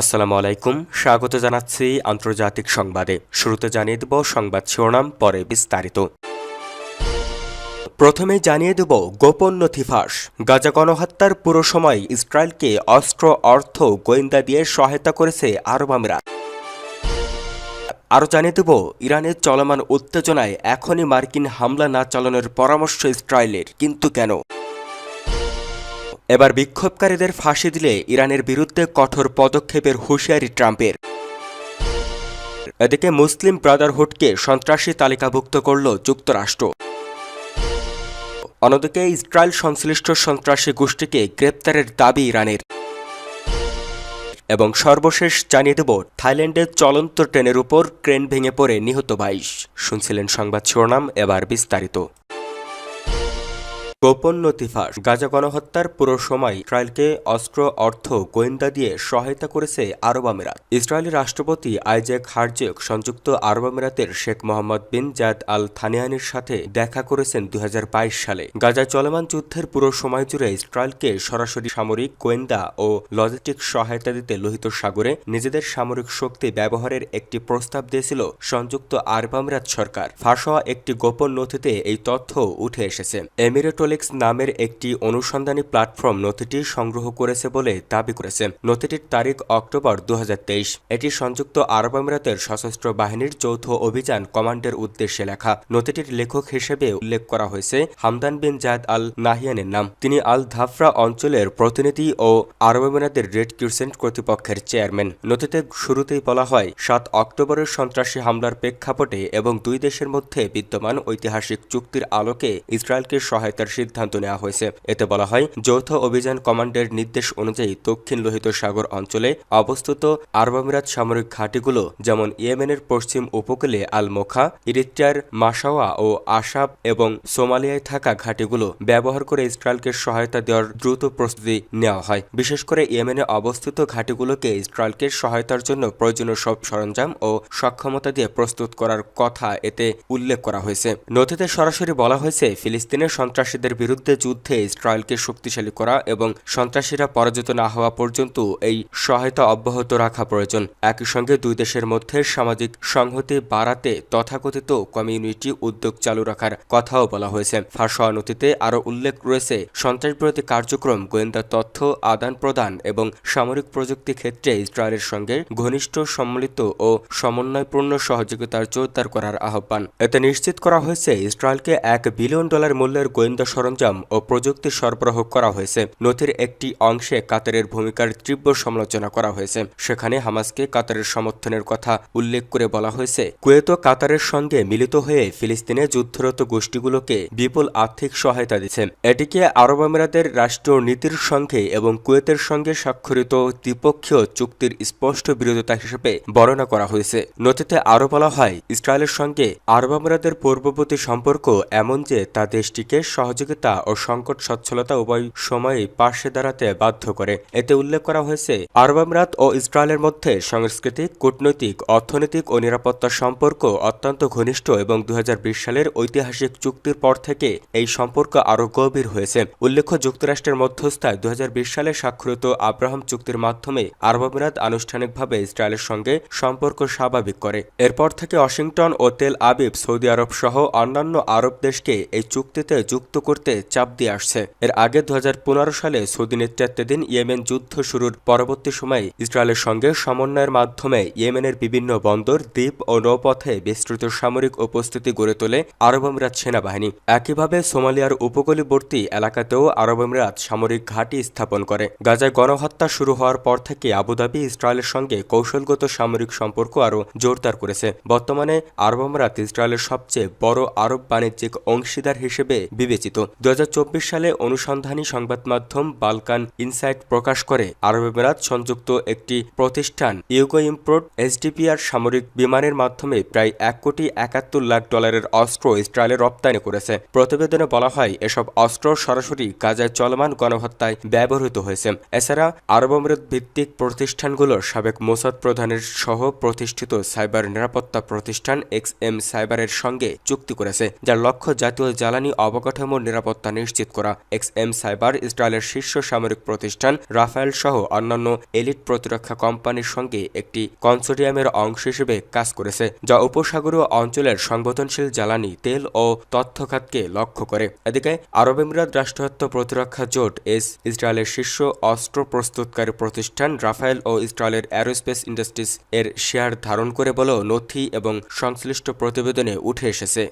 আসসালামু আলাইকুম। স্বাগত জানাচ্ছি আন্তর্জাতিক সংবাদে। শুরুতে জানিয়ে দেব সংবাদ শিরোনাম, পরে বিস্তারিত। প্রথমে জানিয়ে দেব গোপন নথি ফাঁস। গাজা গণহত্যার পুরো সময় ইসরায়েলকে অস্ত্র, অর্থ, গোয়েন্দা দিয়ে সহায়তা করেছে আরব আমিরাত। আরও জানিয়ে দেব, ইরানের চলমান উত্তেজনায় এখনই মার্কিন হামলা না চালানোর পরামর্শ ইসরায়েলের। কিন্তু কেন? এবার বিক্ষোভকারীদের ফাঁসি দিলে ইরানের বিরুদ্ধে কঠোর পদক্ষেপের হুঁশিয়ারি ট্রাম্পের। এদিকে মুসলিম ব্রাদারহুডকে সন্ত্রাসী তালিকাভুক্ত করল যুক্তরাষ্ট্র। অন্যদিকে ইসরায়েল সংশ্লিষ্ট সন্ত্রাসী গোষ্ঠীকে গ্রেপ্তারের দাবি ইরানের। এবং সর্বশেষ জানিয়ে দেব, থাইল্যান্ডের চলন্ত ট্রেনের উপর ক্রেন ভেঙে পড়ে নিহত বাইশ। শুনছিলেন সংবাদ শিরোনাম, এবার বিস্তারিত। গোপন নথি ফাঁস গাজা গণহত্যার পুরো সময় ইসরায়েলকে অস্ত্র, অর্থ, গোয়েন্দা দিয়ে সহায়তা করেছে আরব আমিরাত। ইসরায়েলি রাষ্ট্রপতি আইজেক হারজেক সংযুক্ত আরব আমিরাতের শেখ মোহাম্মদ বিন জাদ আল থানিয়ানির সাথে দেখা করেছেন দু হাজার বাইশ সালে। গাজায় চলমান যুদ্ধের পুরো সময় জুড়ে ইসরায়েলকে সরাসরি সামরিক, গোয়েন্দা ও লজিস্টিক সহায়তা দিতে লোহিত সাগরে নিজেদের সামরিক শক্তি ব্যবহারের একটি প্রস্তাব দিয়েছিল সংযুক্ত আরব আমিরাত সরকার। ফাঁস একটি গোপন নথিতে এই তথ্য উঠে এসেছে। এমিরেটোলিক্স নামের একটি অনুসন্ধানী প্ল্যাটফর্ম নথিটি সংগ্রহ করেছে বলে দাবি করেছে। নথিটির তারিখ অক্টোবর দু হাজার তেইশ। এটি সংযুক্ত আরব আমিরাতের সশস্ত্র বাহিনীর যৌথ অভিযান কমান্ডের উদ্দেশ্যে লেখা। নথিটির লেখক হিসেবে উল্লেখ করা হয়েছে হামদান বিন জায়দ আল নাহিয়ানের নাম। তিনি আল ধাফরা অঞ্চলের প্রতিনিধি ও আরব আমিরাতের রেড ক্রিসেন্ট কর্তৃপক্ষের চেয়ারম্যান। নথিতে শুরুতেই বলা হয়, সাত অক্টোবরের সন্ত্রাসী হামলার প্রেক্ষাপটে এবং দুই দেশের মধ্যে বিদ্যমান ঐতিহাসিক চুক্তির আলোকে ইসরায়েলকে সহায়তার সিদ্ধান্ত নেওয়া হয়েছে। এতে বলা হয়, যৌথ অভিযান কমান্ডের নির্দেশ অনুযায়ী দক্ষিণ লোহিত সাগর অঞ্চলে অবস্থিত আরব আমিরাত সামরিক ঘাঁটিগুলো, যেমন ইয়েমেনের পশ্চিম উপকূলে আল মোখা ইরিত্রিয়ার মাসাওয়া ও আসাব এবং সোমালিয়ায় থাকা ঘাঁটিগুলো ব্যবহার করে ইসরায়েলকে সহায়তা দেওয়ার দ্রুত প্রস্তুতি নেওয়া হয়। বিশেষ করে ইয়েমেনে অবস্থিত ঘাঁটিগুলোকে ইসরায়েলকে সহায়তার জন্য প্রয়োজনীয় সব সরঞ্জাম ও সক্ষমতা দিয়ে প্রস্তুত করার কথা এতে উল্লেখ করা হয়েছে। নথিতে সরাসরি বলা হয়েছে, ফিলিস্তিনের সন্ত্রাসীদের বিরুদ্ধে যুদ্ধে ইসরায়েলকে শক্তিশালী করা এবং সন্ত্রাসীরা পরাজিত না হওয়া পর্যন্ত এই সহায়তা অব্যাহত রাখা প্রয়োজন। একই সঙ্গে দুই দেশের মধ্যে সামাজিক সংহতি বাড়াতে তথাকথিত কমিউনিটি উদ্যোগ চালু রাখার কথাও বলা হয়েছে। ফাঁস হওয়া নথিতে আরও উল্লেখ রয়েছে, সন্ত্রাসবিরোধী কার্যক্রম, গোয়েন্দা তথ্য, আদান প্রদান এবং সামরিক প্রযুক্তি ক্ষেত্রে ইসরায়েলের সঙ্গে ঘনিষ্ঠ সম্মিলিত ও সমন্বয়পূর্ণ সহযোগিতার জোরদার করার আহ্বান। এতে নিশ্চিত করা হয়েছে, ইসরায়েলকে এক বিলিয়ন ডলার মূল্যের গোয়েন্দা সরঞ্জাম ও প্রযুক্তি সরবরাহ করা হয়েছে। নথির একটি অংশে কাতারের ভূমিকার তীব্র সমালোচনা করা হয়েছে। সেখানে হামাসকে কাতারের সমর্থনের কথা উল্লেখ করে বলা হয়েছে, কুয়েত কাতারের সঙ্গে মিলিত হয়ে ফিলিস্তিনে যুদ্ধরত গোষ্ঠীগুলোকে বিপুল আর্থিক সহায়তা দিচ্ছে। এটিকে আরব আমিরাতের রাষ্ট্রীয় নীতির সঙ্গে এবং কুয়েতের সঙ্গে স্বাক্ষরিত দ্বিপক্ষীয় চুক্তির স্পষ্ট বিরোধিতা হিসেবে বর্ণনা করা হয়েছে। নথিতে আরও বলা হয়, ইসরায়েলের সঙ্গে আরব আমিরাতের পূর্ববর্তী সম্পর্ক এমন যে তা দেশটিকে সহযোগিতা ও সংকট সচ্ছলতা উভয় সময়ে পাশে দাঁড়াতে বাধ্য করে। এতে উল্লেখ করা হয়েছে আরব আমিরাত ও ইসরায়েলের মধ্যে সাংস্কৃতিক, কূটনৈতিক, অর্থনৈতিক ও নিরাপত্তা সম্পর্ক অত্যন্ত ঘনিষ্ঠ এবং দু হাজার বিশ সালের ঐতিহাসিক চুক্তির পর থেকে এই সম্পর্ক আরও গভীর হয়েছে। উল্লেখ্য, যুক্তরাষ্ট্রের মধ্যস্থায় দু হাজার বিশ সালে স্বাক্ষরিত আব্রাহাম চুক্তির মাধ্যমে আরব আমিরাত আনুষ্ঠানিকভাবে ইসরায়েলের সঙ্গে সম্পর্ক স্বাভাবিক করে। এরপর থেকে ওয়াশিংটন ও তেল আবিব, সৌদি আরব সহ অন্যান্য আরব দেশকে এই চুক্তিতে যুক্ত করতে চাপ দিয়ে আসছে। এর আগে দু হাজার পনেরো সালে সৌদি নেতৃত্বাধীন ইয়েমেন যুদ্ধ শুরুর পরবর্তী সময়ে ইসরায়েলের সঙ্গে সমন্বয়ের মাধ্যমে ইয়েমেনের বিভিন্ন বন্দর, দ্বীপ ও নৌপথে বিস্তৃত সামরিক উপস্থিতি গড়ে তোলে আরব আমিরাত সেনাবাহিনী। একইভাবে সোমালিয়ার উপকূলবর্তী এলাকাতেও আরব আমিরাত সামরিক ঘাঁটি স্থাপন করে। গাজায় গণহত্যা শুরু হওয়ার পর থেকে আবুধাবি ইসরায়েলের সঙ্গে কৌশলগত সামরিক সম্পর্ক আরও জোরদার করেছে। বর্তমানে আরব আমিরাত ইসরায়েলের সবচেয়ে বড় আরব বাণিজ্যিক অংশীদার হিসেবে বিবেচিত। দু হাজার চব্বিশ সালে অনুসন্ধানী সংবাদ মাধ্যম বালকান ইনসাইট প্রকাশ করে। আরব আমিরাত সংযুক্ত একটি প্রতিষ্ঠান, ইউগো ইম্পোর্ট, এসডিপিআর সামরিক বিমানের মাধ্যমে প্রায় এক কোটি একাত্তর লাখ ডলারের অস্ত্র ইসরায়েলে রপ্তানি করেছে। প্রতিবেদনে বলা হয়, এসব অস্ত্র সরাসরি গাজায় চলমান গণহত্যায় ব্যবহৃত হয়েছে। এছাড়া, আরব আমিরাত ভিত্তিক প্রতিষ্ঠানগুলোর সাবেক মোসাদ প্রধানের সহ প্রতিষ্ঠিত সাইবার নিরাপত্তা প্রতিষ্ঠান এক্স এম সাইবারের সঙ্গে চুক্তি করেছে, যার লক্ষ্য জাতীয় জ্বালানি অবকাঠামো নিরাপত্তা নিরাপত্তা নিশ্চিত করা। এক্স এম সাইবার ইসরায়েলের শীর্ষ সামরিক প্রতিষ্ঠান রাফায়েল সহ অন্যান্য এলিট প্রতিরক্ষা কোম্পানির সঙ্গে একটি কনসোডিয়ামের অংশ হিসেবে কাজ করেছে, যা উপসাগরীয় অঞ্চলের সংবেদনশীল জ্বালানি, তেল ও তথ্যখাতকে লক্ষ্য করে। এদিকে, আরব আমিরাত রাষ্ট্রায়ত্ত প্রতিরক্ষা জোট এস, ইসরায়েলের শীর্ষ অস্ত্র প্রস্তুতকারী প্রতিষ্ঠান রাফায়েল ও ইসরায়েলের অ্যারোস্পেস ইন্ডাস্ট্রিজ এর শেয়ার ধারণ করে বলেও নথি এবং সংশ্লিষ্ট প্রতিবেদনে উঠে এসেছে।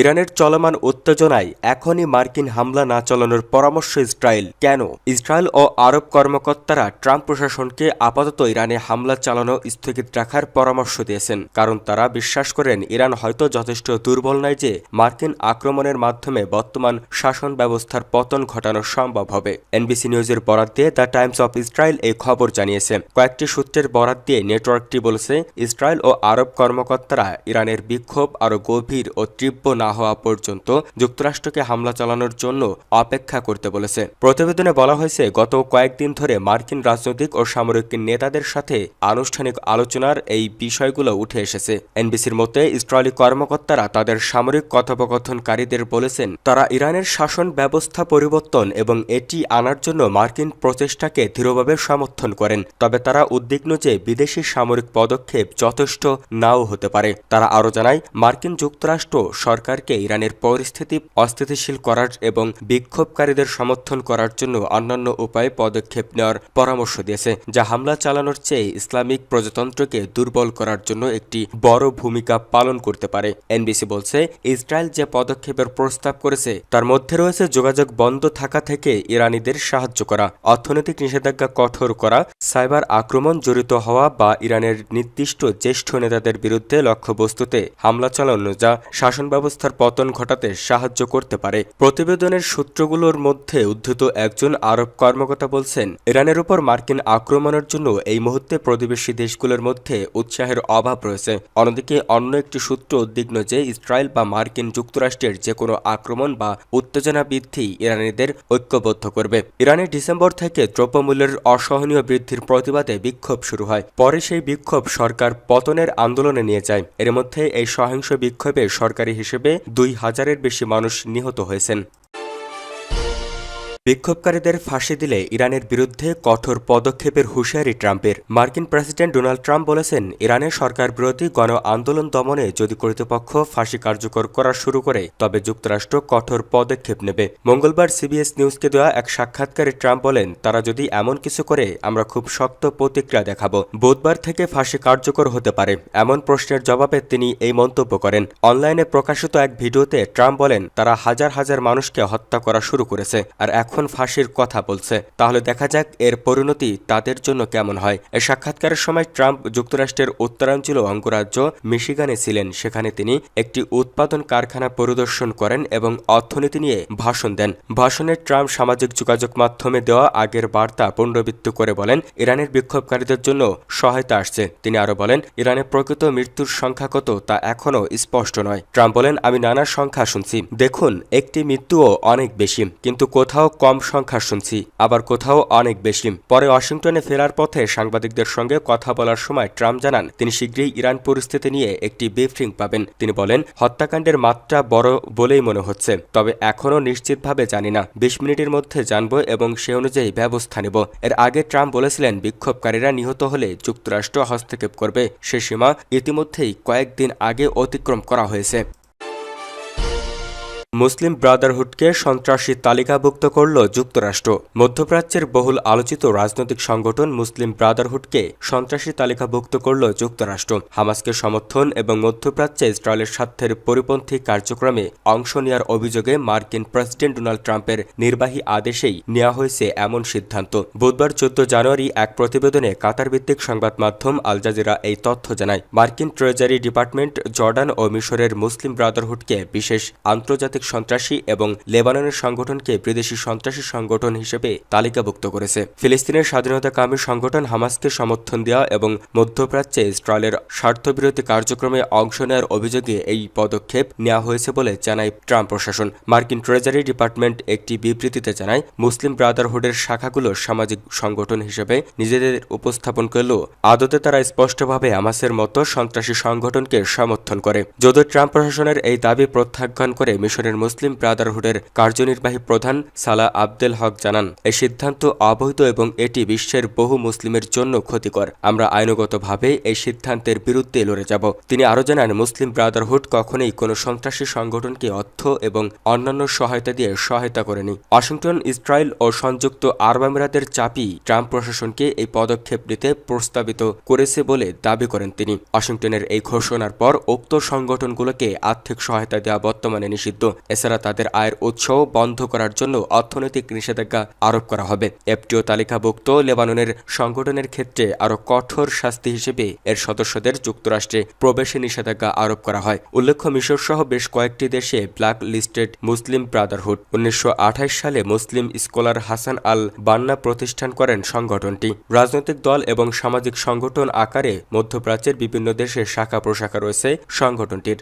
ইরানের চলমান উত্তেজনায় এখনই মার্কিন হামলা না চালানোর পরামর্শ ইসরায়েল। কেন? ইসরায়েল ও আরব কর্মকর্তারা ট্রাম্প প্রশাসনকে আপাতত ইরানে হামলা চালানো স্থগিত রাখার পরামর্শ দিয়েছেন। কারণ তারা বিশ্বাস করেন, ইরান হয়তো যথেষ্ট দুর্বল নয় যে মার্কিন আক্রমণের মাধ্যমে বর্তমান শাসন ব্যবস্থার পতন ঘটানো সম্ভব হবে। এনবিসি নিউজের বরাত দিয়ে দ্য টাইমস অফ ইসরায়েল এই খবর জানিয়েছে। কয়েকটি সূত্রের বরাত দিয়ে নেটওয়ার্কটি বলেছে, ইসরায়েল ও আরব কর্মকর্তারা ইরানের বিক্ষোভ আরও গভীর ও তীব্র না হওয়া পর্যন্ত যুক্তরাষ্ট্রকে হামলা চালানোর জন্য অপেক্ষা করতে বলেছে। প্রতিবেদনে বলা হয়েছে, গত কয়েকদিন ধরে মার্কিন রাজনৈতিক ও সামরিক নেতাদের সাথে আনুষ্ঠানিক আলোচনার এই বিষয়গুলো উঠে এসেছে। এনবিসির মতে, ইসরায়েলি কর্মকর্তারা তাদের সামরিক কথোপকথনকারীদের বলেছেন, তারা ইরানের শাসন ব্যবস্থা পরিবর্তন এবং এটি আনার জন্য মার্কিন প্রচেষ্টাকে দৃঢ়ভাবে সমর্থন করেন। তবে তারা উদ্বিগ্ন যে বিদেশি সামরিক পদক্ষেপ যথেষ্ট নাও হতে পারে। তারা আরও জানায়, মার্কিন যুক্তরাষ্ট্র সরকার সরকারকে ইরানের পরিস্থিতি অস্থিতিশীল করার এবং বিক্ষোভকারীদের সমর্থন করার জন্য অন্যান্য উপায়ে পদক্ষেপ নেওয়ার পরামর্শ দিয়েছে, যা হামলা চালানোর চেয়ে ইসলামিক প্রজাতন্ত্রকে দুর্বল করার জন্য একটি বড় ভূমিকা পালন করতে পারে। এনবিসি বলছে, ইসরায়েল যে পদক্ষেপের প্রস্তাব করেছে, তার মধ্যে রয়েছে যোগাযোগ বন্ধ থাকা থেকে ইরানিদের সাহায্য করা, অর্থনৈতিক নিষেধাজ্ঞা কঠোর করা, সাইবার আক্রমণ জড়িত হওয়া বা ইরানের নির্দিষ্ট জ্যেষ্ঠ নেতাদের বিরুদ্ধে লক্ষ্যবস্তুতে হামলা চালানো, যা শাসন ব্যবস্থার পতন ঘটাতে সাহায্য করতে পারে। প্রতিবেদনের সূত্রগুলোর মধ্যে উদ্ধৃত একজন আরব কর্মকর্তা বলছেন, ইরানের উপর মার্কিন আক্রমণের জন্য এই মুহূর্তে প্রতিবেশী দেশগুলোর মধ্যে উৎসাহের অভাব রয়েছে। অন্যদিকে অন্য একটি সূত্র উদ্বিগ্ন যে ইসরায়েল বা মার্কিন যুক্তরাষ্ট্রের যে কোনো আক্রমণ বা উত্তেজনা বৃদ্ধি ইরানিদের ঐক্যবদ্ধ করবে। ইরানে ডিসেম্বর থেকে দ্রব্যমূল্যের অসহনীয় বৃদ্ধির প্রতিবাদে বিক্ষোভ শুরু হয়। পরে সেই বিক্ষোভ সরকার পতনের আন্দোলনে নিয়ে যায়। এর মধ্যে এই সহিংস বিক্ষোভে সরকারি হিসেবে দুই হাজারের বেশি মানুষ নিহত হয়েছেন। বিক্ষোভকারীদের ফাঁসি দিলে ইরানের বিরুদ্ধে কঠোর পদক্ষেপের হুঁশিয়ারি ট্রাম্পের। মার্কিন প্রেসিডেন্ট ডোনাল্ড ট্রাম্প বলেছেন ইরানের সরকার বিরোধী গণ আন্দোলন দমনে যদি কর্তৃপক্ষ ফাঁসি কার্যকর করা শুরু করে, তবে যুক্তরাষ্ট্র কঠোর পদক্ষেপ নেবে। মঙ্গলবার সিবিএস নিউজকে দেওয়া এক সাক্ষাৎকারে ট্রাম্প বলেন, তারা যদি এমন কিছু করে, আমরা খুব শক্ত প্রতিক্রিয়া দেখাব। বুধবার থেকে ফাঁসি কার্যকর হতে পারে। এমন প্রশ্নের জবাবে তিনি এই মন্তব্য করেন। অনলাইনে প্রকাশিত এক ভিডিওতে ট্রাম্প বলেন, তারা হাজার হাজার মানুষকে হত্যা করা শুরু করেছে, আর এখন এখন ফাঁসির কথা বলছে? তাহলে দেখা যাক এর পরিণতি তাদের জন্য কেমন হয়। এই সাক্ষাৎকারের সময় ট্রাম্প যুক্তরাষ্ট্রের উত্তরাঞ্চল অঙ্গরাজ্য মিশিগানে ছিলেন। সেখানে তিনি একটি উৎপাদন কারখানা পরিদর্শন করেন এবং অর্থনীতি নিয়ে ভাষণ দেন। ভাষণে ট্রাম্প সামাজিক যোগাযোগ মাধ্যমে দেওয়া আগের বার্তা পুনরাবৃত্ত করে বলেন, ইরানের বিক্ষোভকারীদের জন্য সহায়তা আসছে। তিনি আরও বলেন ইরানের প্রকৃত মৃত্যুর সংখ্যা কত তা এখনও স্পষ্ট নয়। ট্রাম্প বলেন, আমি নানা সংখ্যা শুনছি। দেখুন, একটি মৃত্যুও অনেক বেশি। কিন্তু কোথাও কম সংখ্যা শুনছি। আবার কোথাও অনেক বেশি। পরে ওয়াশিংটনে ফেরার পথে সাংবাদিকদের সঙ্গে কথা বলার সময় ট্রাম্প জানান, তিনি শীঘ্রই ইরান পরিস্থিতি নিয়ে একটি ব্রিফিং পাবেন। তিনি বলেন, হত্যাকাণ্ডের মাত্রা বড় বলেই মনে হচ্ছে, তবে এখনও নিশ্চিতভাবে জানি না। বিশ মিনিটের মধ্যে জানব এবং সে অনুযায়ী ব্যবস্থা নেব। এর আগে ট্রাম্প বলেছিলেন, বিক্ষোভকারীরা নিহত হলে যুক্তরাষ্ট্র হস্তক্ষেপ করবে। সে সীমা ইতিমধ্যেই কয়েকদিন আগে অতিক্রম করা হয়েছে। মুসলিম ব্রাদারহুডকে সন্ত্রাসী তালিকাভুক্ত করল যুক্তরাষ্ট্র। মধ্যপ্রাচ্যের বহুল আলোচিত রাজনৈতিক সংগঠন মুসলিম ব্রাদারহুডকে সন্ত্রাসী তালিকাভুক্ত করল যুক্তরাষ্ট্র। হামাসকে সমর্থন এবং মধ্যপ্রাচ্যে ইসরায়েলের স্বার্থের পরিপন্থী কার্যক্রমে অংশ নেওয়ার অভিযোগে মার্কিন প্রেসিডেন্ট ডোনাল্ড ট্রাম্পের নির্বাহী আদেশেই নেওয়া হয়েছে এমন সিদ্ধান্ত। বুধবার চোদ্দ জানুয়ারি এক প্রতিবেদনে কাতার ভিত্তিক সংবাদ মাধ্যম আল জাজিরা এই তথ্য জানায়। মার্কিন ট্রেজারি ডিপার্টমেন্ট জর্ডান ও মিশরের মুসলিম ব্রাদারহুডকে বিশেষ আন্তর্জাতিক সন্ত্রাসী এবং লেবাননের সংগঠনকে বিদেশি সন্ত্রাসী সংগঠন হিসেবে তালিকাভুক্ত করেছে। ফিলিস্তিনের স্বাধীনতাকামী সংগঠন হামাসকে সমর্থন দেওয়া এবং মধ্যপ্রাচ্যে ইসরায়েলের স্বার্থবিরোধী কার্যক্রমে অংশ নেওয়ার অভিযোগে এই পদক্ষেপ নেওয়া হয়েছে বলে জানায় ট্রাম্প প্রশাসন। মার্কিন ট্রেজারি ডিপার্টমেন্ট একটি বিবৃতিতে জানায়, মুসলিম ব্রাদারহুডের শাখাগুলো সামাজিক সংগঠন হিসেবে নিজেদের উপস্থাপন করলেও আদতে তারা স্পষ্টভাবে হামাসের মতো সন্ত্রাসী সংগঠনকে সমর্থন করে। যদিও ট্রাম্প প্রশাসনের এই দাবি প্রত্যাখ্যান করে মিশরের ইরানের মুসলিম ব্রাদারহুডের কার্যনির্বাহী প্রধান সালা আবদেল হক জানান এই সিদ্ধান্ত অবৈধ এবং এটি বিশ্বের বহু মুসলিমের জন্য ক্ষতিকর। আমরা আইনগতভাবে এই সিদ্ধান্তের বিরুদ্ধে লড়ে যাব। তিনি আরও জানান, মুসলিম ব্রাদারহুড কখনোই কোনো সন্ত্রাসী সংগঠনকে অর্থ এবং অন্যান্য সহায়তা দিয়ে সহায়তা করেনি। ওয়াশিংটন, ইসরায়েল ও সংযুক্ত আরব আমিরাতের চাপি ট্রাম্প প্রশাসনকে এই পদক্ষেপ নিতে প্রস্তাবিত করেছে বলে দাবি করেন তিনি। ওয়াশিংটনের এই ঘোষণার পর উক্ত সংগঠনগুলোকে আর্থিক সহায়তা দেওয়া বর্তমানে নিষিদ্ধ। এছাড়া তাদের আয়ের উৎস বন্ধ করার জন্য অর্থনৈতিক নিষেধাজ্ঞা আরোপ করা হবে। এফটিও তালিকাভুক্ত লেবাননের সংগঠনের ক্ষেত্রে আরও কঠোর শাস্তি হিসেবে এর সদস্যদের যুক্তরাষ্ট্রে প্রবেশে নিষেধাজ্ঞা আরোপ করা হয়। উল্লেখ্য মিশর সহ বেশ কয়েকটি দেশে ব্ল্যাক লিস্টেড মুসলিম ব্রাদারহুড। উনিশশো আঠাশ সালে মুসলিম স্কলার হাসান আল বান্না প্রতিষ্ঠান করেন সংগঠনটি। রাজনৈতিক দল এবং সামাজিক সংগঠন আকারে মধ্যপ্রাচ্যের বিভিন্ন দেশে শাখা প্রশাখা রয়েছে সংগঠনটির।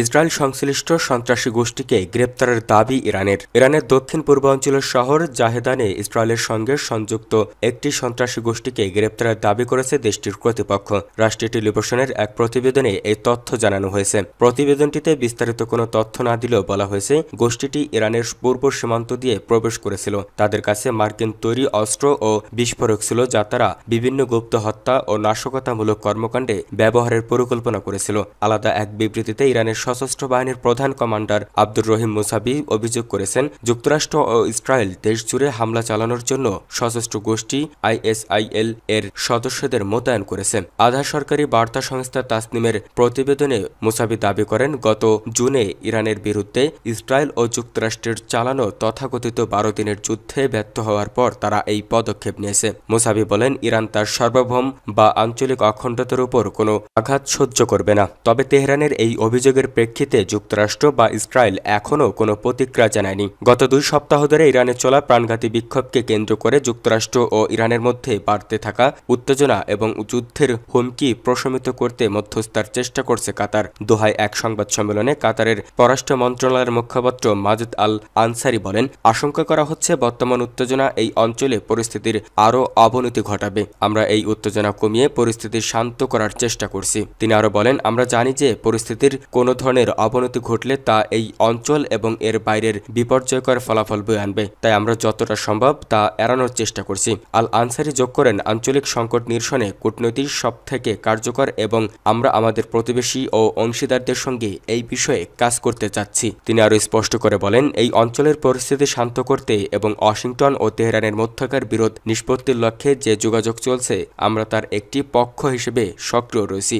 ইসরায়েল সংশ্লিষ্ট সন্ত্রাসী গোষ্ঠীকে গ্রেপ্তারের দাবি ইরানের। ইরানের দক্ষিণ পূর্বাঞ্চলের শহর জাহেদানে ইসরায়েলের সঙ্গে সংযুক্ত একটি সন্ত্রাসী গোষ্ঠীকে গ্রেপ্তারের দাবি করেছে দেশটির কর্তৃপক্ষ। রাষ্ট্রীয় টেলিভিশনের এক প্রতিবেদনে এই তথ্য জানানো হয়েছে। প্রতিবেদনটিতে বিস্তারিত কোনো তথ্য না দিলেও বলা হয়েছে, গোষ্ঠীটি ইরানের পূর্ব সীমান্ত দিয়ে প্রবেশ করেছিল। তাদের কাছে মার্কিন তৈরি অস্ত্র ও বিস্ফোরক ছিল যা তারা বিভিন্ন গুপ্ত হত্যা ও নাশকতামূলক কর্মকাণ্ডে ব্যবহারের পরিকল্পনা করেছিল। আলাদা এক বিবৃতিতে ইরানের সশস্ত্র বাহিনীর প্রধান কমান্ডার আব্দুর রহিম মুসাবি অভিযোগ করেছেন, যুক্তরাষ্ট্র ও ইসরায়েল দেশজুড়ে হামলা চালানোর জন্য সশস্ত্র গোষ্ঠী আইএসআইএল এর সদস্যদের মোতায়েন করেছে। আধা সরকারি বার্তা সংস্থা তাসনিমের প্রতিবেদনে মুসাবি দাবি করেন, গত জুনে ইরানের বিরুদ্ধে ইসরায়েল ও যুক্তরাষ্ট্রের চালানো তথাকথিত বারো দিনের যুদ্ধে ব্যর্থ হওয়ার পর তারা এই পদক্ষেপ নিয়েছে। মুসাবি বলেন, ইরান তার সার্বভৌম বা আঞ্চলিক অখণ্ডতার উপর কোনো আঘাত সহ্য করবে না। তবে তেহরানের এই অভিযোগের প্রেক্ষিতে যুক্তরাষ্ট্র বা ইসরায়েল এখনও কোনো প্রতিক্রিয়া জানায়নি। গত দুই সপ্তাহ ধরে ইরানে চলা প্রাণঘাতী বিক্ষোভকে কেন্দ্র করে যুক্তরাষ্ট্র ও ইরানের মধ্যে বাড়তে থাকা উত্তেজনা এবং যুদ্ধের হুমকি প্রশমিত করতে মধ্যস্থার চেষ্টা করছে কাতার। দোহায় এক সংবাদ সম্মেলনে কাতারের পররাষ্ট্র মন্ত্রণালয়ের মুখপাত্র মাজুদ আল আনসারি বলেন, আশঙ্কা করা হচ্ছে বর্তমান উত্তেজনা এই অঞ্চলে পরিস্থিতির আরও অবনতি ঘটাবে। আমরা এই উত্তেজনা কমিয়ে পরিস্থিতি শান্ত করার চেষ্টা করছি। তিনি আরও বলেন, আমরা জানি যে পরিস্থিতির কোনো ধরনের অবনতি ঘটলে তা এই অঞ্চল এবং এর বাইরের বিপর্যয়কর ফলাফল বয়ে আনবে। তাই আমরা যতটা সম্ভব তা এড়ানোর চেষ্টা করছি। আল আনসারি যোগ করেন আঞ্চলিক সংকট নিরসনে কূটনৈতিক সব থেকে কার্যকর এবং আমরা আমাদের প্রতিবেশী ও অংশীদারদের সঙ্গে এই বিষয়ে কাজ করতে চাচ্ছি। তিনি আরও স্পষ্ট করে বলেন, এই অঞ্চলের পরিস্থিতি শান্ত করতে এবং ওয়াশিংটন ও তেহরানের মধ্যকার বিরোধ নিষ্পত্তির লক্ষ্যে যে যোগাযোগ চলছে, আমরা তার একটি পক্ষ হিসেবে সক্রিয় রয়েছি।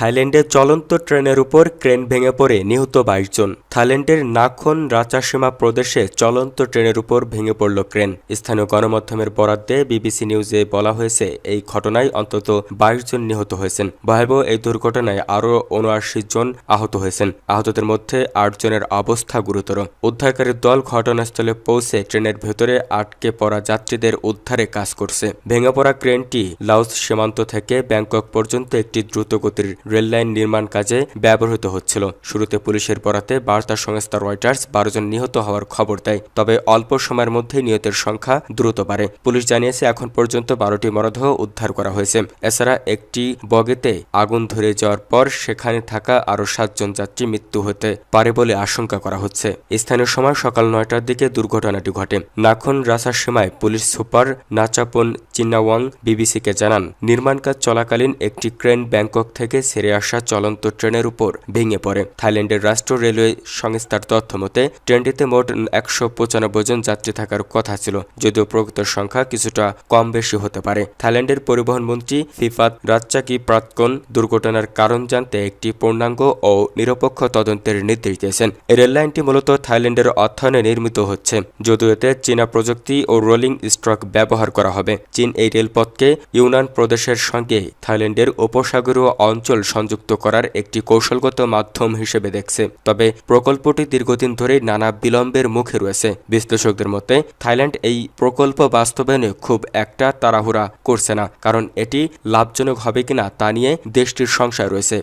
থাইল্যান্ডে চলন্ত ট্রেনের উপর ক্রেন ভেঙে পড়ে নিহত বাইশ জন। থাইল্যান্ডের নাখন রাচাসীমা প্রদেশে চলন্ত ট্রেনের উপর ভেঙে পড়ল ক্রেন। স্থানীয় গণমাধ্যমের বরাদ্দে বিবিসি নিউজে বলা হয়েছে, এই ঘটনায় অন্তত বাইশ জন নিহত হয়েছেন। ভয়াবহ এই দুর্ঘটনায় আরও উনআশি জন আহত হয়েছেন। আহতদের মধ্যে আট জনের অবস্থা গুরুতর। উদ্ধারকারী দল ঘটনাস্থলে পৌঁছে ট্রেনের ভেতরে আটকে পড়া যাত্রীদের উদ্ধারে কাজ করছে। ভেঙে পড়া ক্রেনটি লাউস সীমান্ত থেকে ব্যাংকক পর্যন্ত একটি দ্রুতগতির রেললাইন নির্মাণ কাজে ব্যবহৃত হচ্ছিল। শুরুতে পুলিশের বরাতে বার্তা সংস্থা রয়টার্স বারো জন নিহত হওয়ার খবর দেয়। তবে অল্প সময়ের মধ্যে নিহতের সংখ্যা দ্রুত বাড়ে। পুলিশ জানিয়েছে, এখন পর্যন্ত বারোটি মরদেহ উদ্ধার করা হয়েছে। এছাড়া একটি বগেতে আগুন ধরে যাওয়ার পর সেখানে থাকা আরও সাতজন যাত্রী মৃত্যু হতে পারে বলে আশঙ্কা করা হচ্ছে। স্থানীয় সময় সকাল নয়টার দিকে দুর্ঘটনাটি ঘটে। নাখন রাসার সীমায় পুলিশ সুপার নাচাপন চিন্নাওয়াং বিবিসিকে জানান, নির্মাণ কাজ চলাকালীন একটি ক্রেন ব্যাংকক থেকে ছেড়ে আসা চলন্ত ট্রেনের উপর ভেঙে পড়ে। থাইল্যান্ডের রাষ্ট্র রেলওয়ে সংস্থার তথ্য মতে, ট্রেনটিতে মোট একশো পঁচানব্বই জন যাত্রী থাকার কথা ছিল, যদিও প্রকৃত সংখ্যা কিছুটা কম বেশি হতে পারে। থাইল্যান্ডের পরিবহন মন্ত্রী ফিফাত রাজ্জাকি প্রাতকন দুর্ঘটনার কারণ জানতে একটি পূর্ণাঙ্গ ও নিরপেক্ষ তদন্তের নির্দেশ দিয়েছেন। রেললাইনটি মূলত থাইল্যান্ডের অর্থায়নে নির্মিত হচ্ছে, যদিও এতে চীনা প্রযুক্তি ও রোলিং স্ট্রক ব্যবহার করা হবে। চীন এই রেলপথকে ইউনান প্রদেশের সঙ্গে থাইল্যান্ডের উপসাগরীয় অঞ্চল সংযুক্ত করার একটি কৌশলগত মাধ্যম হিসেবে দেখছে। তবে প্রকল্পটি দীর্ঘদিন ধরে নানা বিলম্বের মুখে রয়েছে। বিশ্লেষকদের মতে, থাইল্যান্ড এই প্রকল্প বাস্তবায়নে খুব একটা তাড়াহুড়া করছে না, কারণ এটি লাভজনক হবে কিনা তা নিয়ে দেশটির সংশয় রয়েছে।